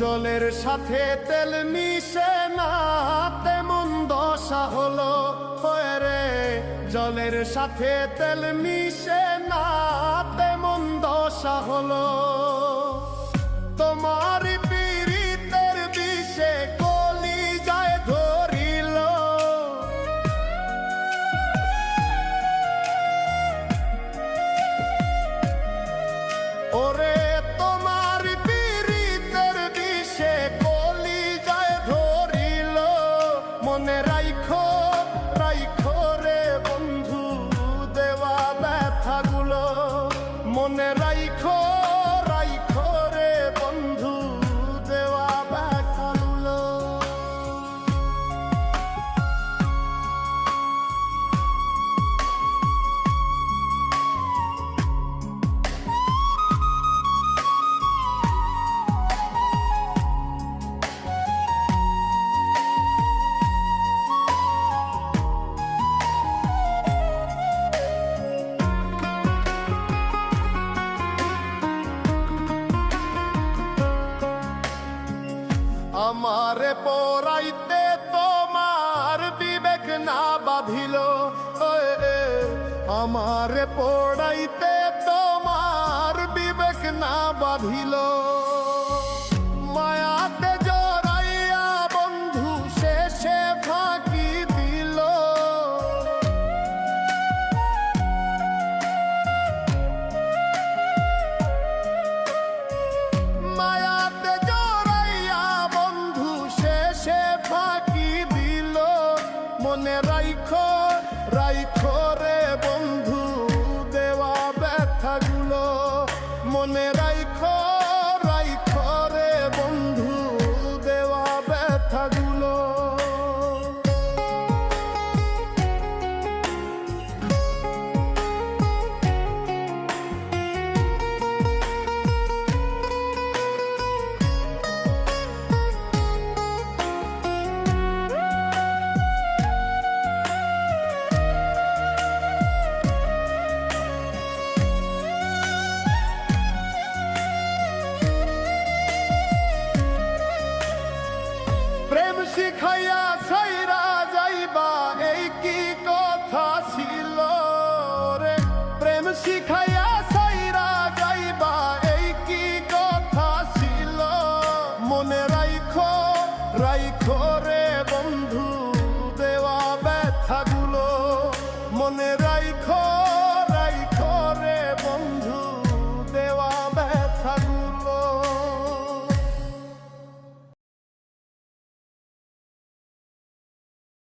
জলের সাথে তেল মিশে না তেমন দশা হলো রে। জলের সাথে তেল মিশে না তেমন দশা হলো। আমারে পড়াইতে তোমার বিবেক না বাঁধিল। আমারে পড়াইতে তোমার বিবেক না বাঁধিল। রাইখো